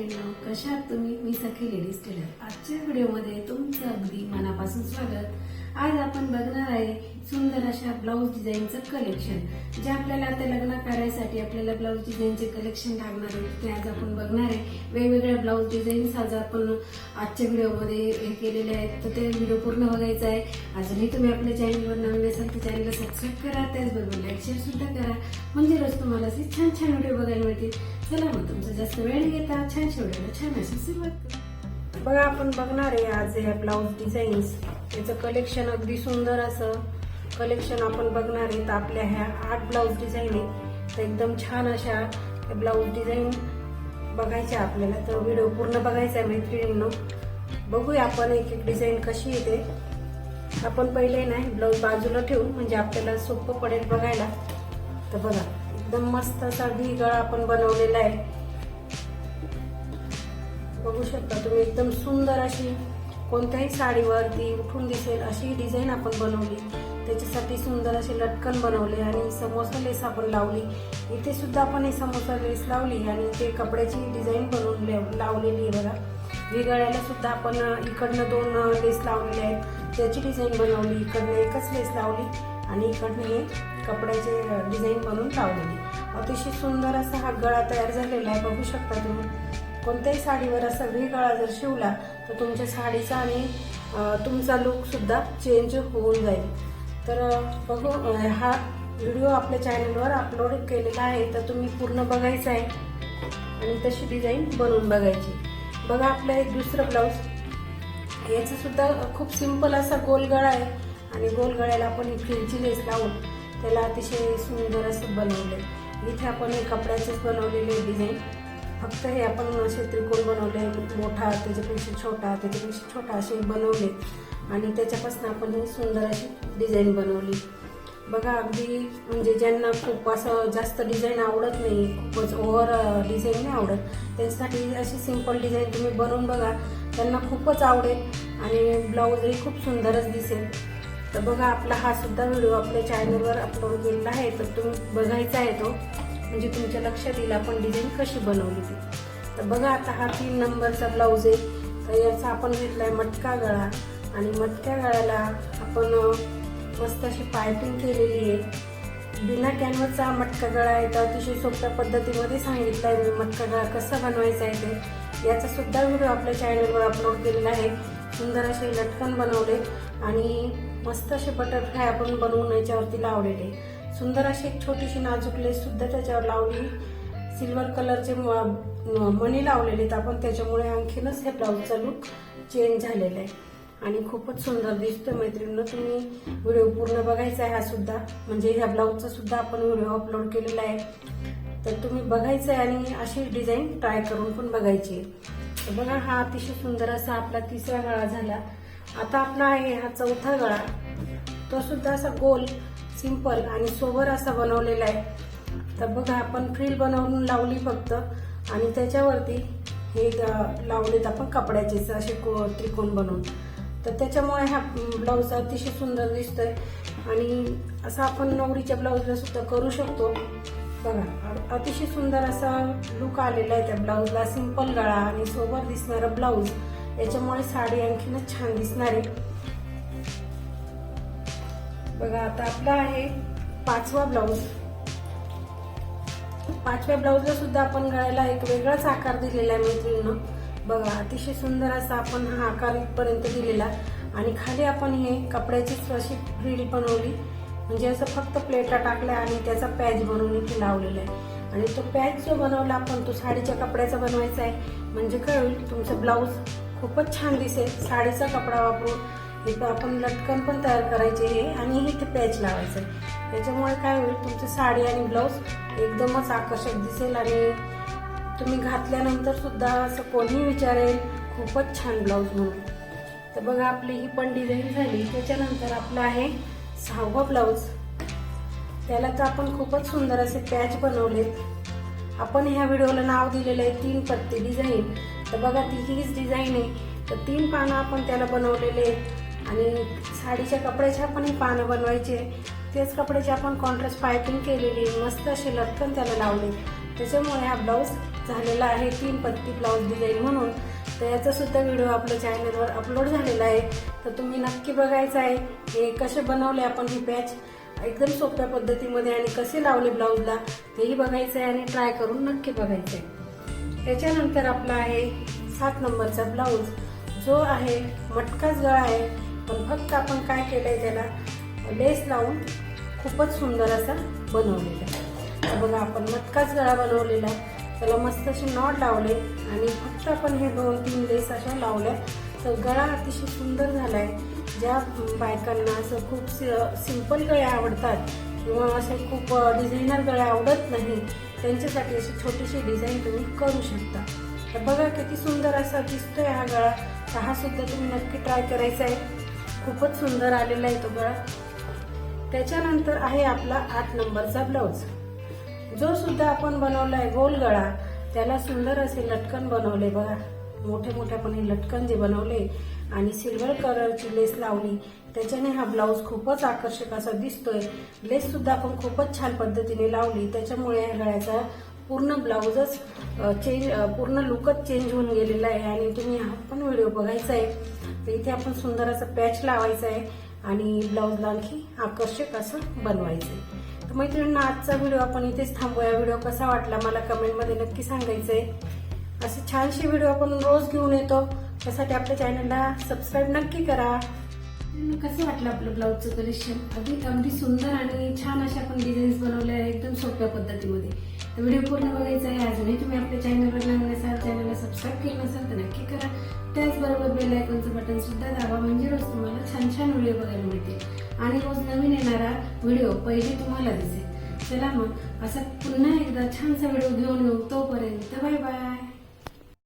मैत्रिणी कशा तुम्ही? मी सखी लेडीज टेलर. आजच्या व्हिडिओमध्ये तुमचं अगदी मनापासून स्वागत. आज आपण बघणार आहे सुंदर अशा ब्लाऊज डिझाईनचं कलेक्शन जे आपल्याला आता लग्न करायसाठी आपल्याला ब्लाऊज डिझाईनचे कलेक्शन लागणार आहे ते आज आपण बघणार आहे. वेगवेगळ्या ब्लाऊज डिझाईन्स आज आपण आजच्या व्हिडिओमध्ये हे केलेले आहेत. तर ते व्हिडिओ पूर्ण बघायचा आहे. अजूनही तुम्ही आपल्या चॅनलवर नवीन असाल तर चॅनलला सबस्क्राईब करा. त्याचबरोबर लाईक शेअर सुद्धा करा. म्हणजे रोज तुम्हाला असे छान छान व्हिडिओ बघायला मिळतील. चला मग तुमचा जास्त वेळ न घेता छान व्हिडिओला छान अशी सुरुवात करू. बघा आपण बघणार आहे आज या ब्लाऊज डिझाईन्स त्याचं कलेक्शन अगदी सुंदर असं कलेक्शन आपण बघणार आहे तर आपल्या ह्या आठ ब्लाऊज डिझाईन आहे. तर एकदम छान अशा ब्लाऊज डिझाईन बघायच्या आपल्याला. तर व्हिडिओ पूर्ण बघायचा आहे मैत्रिणींनो. बघूया आपण एक एक डिझाईन कशी येते. आपण पहिले नाही ब्लाऊज बाजूला ठेवू म्हणजे आपल्याला सोपं पडेल बघायला. तर बघा एकदम मस्त असा व्ही गळा आपण बनवलेला आहे. बघू शकता तुम्ही एकदम सुंदर अशी कोणत्याही साडीवर ती उठून दिसेल अशी डिझाईन आपण बनवली. त्याच्यासाठी सुंदर असे लटकन बनवले आणि समोसा लेस आपण लावली. इथे सुद्धा आपण हे समोसा लेस लावली आणि ते कपड्याची डिझाईन बनवून लावलेली आहे बघा. विगळ्याला सुद्धा आपण इकडनं दोन लेस लावलेले आहेत. त्याची डिझाईन बनवली इकडनं एकच लेस लावली आणि इकडनं हे कपड्याचे डिझाईन बनवून लावलेली. अतिशय सुंदर असा हा गळा तयार झालेला आहे. बघू शकता तुम्ही. कोणत्याही साडीवर असा व्ही गळा जर शिवला तर तुमच्या साडीचा आणि तुमचा लुकसुद्धा चेंज होऊन जाईल. तर बघू हा व्हिडिओ आपल्या चॅनलवर अपलोड केलेला आहे तर तुम्ही पूर्ण बघायचा आहे. आणि तशी डिझाईन बनवून बघायची. बघा आपलं एक दुसरं ब्लाऊज याचं सुद्धा खूप सिंपल असा गोल गळा आहे. आणि गोल गळ्याला आपण ही फिरची लेस लावून त्याला अतिशय सुंदर असं बनवलंय. इथे आपण हे कपड्याचेच बनवलेले डिझाईन फक्त हे आपण असे त्रिकोण बनवले मोठा त्याच्यापेक्षा छोटा त्याच्यापेक्षा छोटा असे बनवले. आणि त्याच्यापासून आपण ही सुंदर अशी डिझाईन बनवली. बघा अगदी म्हणजे ज्यांना खूप असं जास्त डिझाईन आवडत नाही खूपच ओव्हर डिझाईन नाही आवडत त्यांच्यासाठी अशी सिंपल डिझाईन तुम्ही बनवून बघा. त्यांना खूपच आवडेल आणि ब्लाऊजही खूप सुंदरच दिसेल. तर बघा आपला हा सुद्धा व्हिडिओ आपल्या चॅनलवर अपलोड केलेला आहे तर तुम्ही बघायचा आहे तो. म्हणजे तुमच्या लक्षात येईल आपण डिझाईन कशी बनवली ती. तर बघा आता हा तीन नंबरचा ब्लाऊज आहे. तर याचा आपण घेतलाय मटका गळा. आणि मटक्या गळ्याला आपण मस्त अशी पायपिंग केलेली आहे. बिना कॅनवरचा मटका गळा आहे. तर अतिशय सोप्या पद्धतीमध्ये सांगितलं आहे मी मटका गळा कसा बनवायचा आहे ते. याचा सुद्धा व्हिडिओ आपल्या चॅनलवर अपलोड केलेला आहे. सुंदर असे लटकन बनवले. आणि मस्त असे बटरफ्लाय आपण बनवून याच्यावरती लावलेले. सुंदर अशी एक छोटीशी नाजूक लेस सुद्धा त्याच्यावर लावली. सिल्वर कलरचे मणी लावलेले आहेत आपण. त्याच्यामुळे आणखीनच हे ब्लाऊजचा लुक चेंज झालेला आहे. आणि खूपच सुंदर दिसतोय मैत्रिणीनं. तुम्ही व्हिडिओ पूर्ण बघायचा आहे हा सुद्धा. म्हणजे ह्या ब्लाऊजचा सुद्धा आपण व्हिडिओ अपलोड केलेला आहे. तर तुम्ही बघायचं आहे आणि अशी डिझाईन ट्राय करून पण बघायची आहे. तर बघा हा अतिशय सुंदर असा आपला तिसरा गळा झाला. आता आपला आहे हा चौथा गळा. तो सुद्धा असा गोल सिंपल आणि सोबर असा बनवलेला आहे. तर बघा आपण फ्रील बनवून लावली फक्त. आणि त्याच्यावरती हे लावलेत आपण कपड्याचे असे को- त्रिकोण बनवून. तर त्याच्यामुळे हा ब्लाऊज अतिशय सुंदर दिसतोय. आणि असं आपण नवरीच्या ब्लाऊजला सुद्धा करू शकतो. बघा अतिशय सुंदर असा लुक आलेला आहे त्या ब्लाऊजला सिंपल गळा आणि सोबर दिसणारा ब्लाऊज याच्यामुळे साडी आणखीनच छान दिसणार आहे. बघा आता आपला आहे पाचवा ब्लाऊज पाचव्या ब्लाऊजला सुद्धा आपण गळ्याला एक वेगळाच आकार दिलेला आहे मैत्रिणीनं. बघा अतिशय सुंदर असा आपण हा आकार इथपर्यंत दिलेला आणि खाली आपण हे कपड्याचीच अशी फ्रील बनवली. म्हणजे असं फक्त प्लेटा टाकल्या आणि त्याचा पॅच बनवून इथे लावलेला आहे. आणि तो पॅच जो बनवला आपण तो साडीच्या कपड्याचा बनवायचा आहे. म्हणजे काय होईल तुमचं ब्लाऊज खूपच छान दिसेल. साडीचा कपडा वापरून इथं आपण लटकन पण तयार करायचे हे आणि इथे पॅच लावायचं. आहे त्याच्यामुळे काय होईल तुमची साडी आणि ब्लाऊज एकदमच आकर्षक दिसेल आणि तुम्ही घातल्यानंतर सुद्धा असं कोणीही विचारेल खूपच छान ब्लाऊज म्हणून. तर बघा आपली ही पण डिझाईन झाली. त्याच्यानंतर आपलं आहे सहावा ब्लाऊज त्याला तर आपण खूपच सुंदर असे पॅच बनवलेत. आपण ह्या व्हिडिओला नाव दिलेलं आहे तीन पत्ती डिझाईन तर बघा ती हीच डिझाईन आहे. तर तीन पानं आपण त्याला बनवलेले आहेत. आणि साडीच्या कपड्याच्या पण ही पानं बनवायचे. तेच कपड्याची आपण कॉन्ट्रास्ट पायपिंग केलेली आहे. मस्त असे लटकन त्याला लावले. त्याच्यामुळे हा ब्लाऊज झालेला आहे तीन पत्ती ब्लाऊज डिझाईन म्हणून. तर याचासुद्धा व्हिडिओ आपल्या चॅनलवर अपलोड झालेला आहे. तर तुम्ही नक्की बघायचं आहे हे कसे बनवले आपण ही पॅच एकदम सोप्या पद्धतीमध्ये आणि कसे लावले ब्लाऊजला तेही बघायचं आहे आणि ट्राय करून नक्की बघायचं आहे. त्याच्यानंतर आपला आहे सात नंबरचा ब्लाऊज जो आहे मटकाच गळा आहे. पण फक्त आपण काय केलं आहे त्याला? लेस लावून खूपच सुंदर असा बनवलेलं आहे. बघा आपण मटकाच गळा बनवलेला आहे. त्याला मस्त असे नॉट लावले आणि फक्त आपण हे दोन तीन लेस अशा लावल्या. तर गळा अतिशय सुंदर झाला आहे ज्या बायकांना असं खूप सिंपल गळ्या आवडतात किंवा असे खूप डिझायनर गळे आवडत नाही त्यांच्यासाठी अशी छोटीशी डिझाईन तुम्ही करू शकता. तर बघा किती सुंदर असा दिसतोय हा गळा. हा सुद्धा तुम्ही नक्की ट्राय करायचा आहे. खूपच सुंदर आलेला आहे तो गळा. त्याच्यानंतर आहे आपला आठ नंबरचा ब्लाऊज. जो सुद्धा आपण बनवलाय गोल गळा त्याला सुंदर असे लटकन बनवले बघा. मोठे मोठ्यापणे लटकन जे बनवले आणि सिल्वर कलरची लेस लावली त्याच्याने हा ब्लाऊज खूपच आकर्षक असा दिसतोय. लेस सुद्धा आपण खूपच छान पद्धतीने लावली त्याच्यामुळे या गळ्याचा पूर्ण ब्लाऊजच चेंज पूर्ण लुकच चेंज होऊन गेलेला आहे आणि तुम्ही हा पण व्हिडिओ बघायचा आहे. तर इथे आपण सुंदर असं पॅच लावायचा आहे आणि ब्लाऊजला आणखी आकर्षक असं बनवायचं आहे. तर मैत्रिणींना आजचा व्हिडिओ आपण इथेच थांबूया व्हिडिओ कसा वाटला मला कमेंटमध्ये नक्की सांगायचं आहे. असे छानसे व्हिडिओ आपण रोज घेऊन येतो. त्यासाठी आपल्या चॅनलला सबस्क्राईब नक्की करा. कसं वाटलं आपलं ब्लाऊजचं कलेक्शन अगदी अगदी सुंदर आणि छान अशा आपण डिझाईन्स बनवल्या आहे एकदम सोप्या पद्धतीमध्ये. व्हिडिओ पूर्ण बघायचा आहे. अजूनही तुम्ही आपल्या चॅनलवर नवीन असाल चॅनलला सबस्क्राईब केलं नसाल तर नक्की करा. त्याचबरोबर बेल आयकॉनचं बटन सुद्धा दाबा. म्हणजे रोज तुम्हाला छान छान व्हिडिओ बघायला मिळतील. आणि रोज नवीन येणारा व्हिडिओ पहिले तुम्हाला दिसेल. चला मग असा पुन्हा एकदा छानसा व्हिडिओ घेऊन येऊ. तोपर्यंत बाय बाय.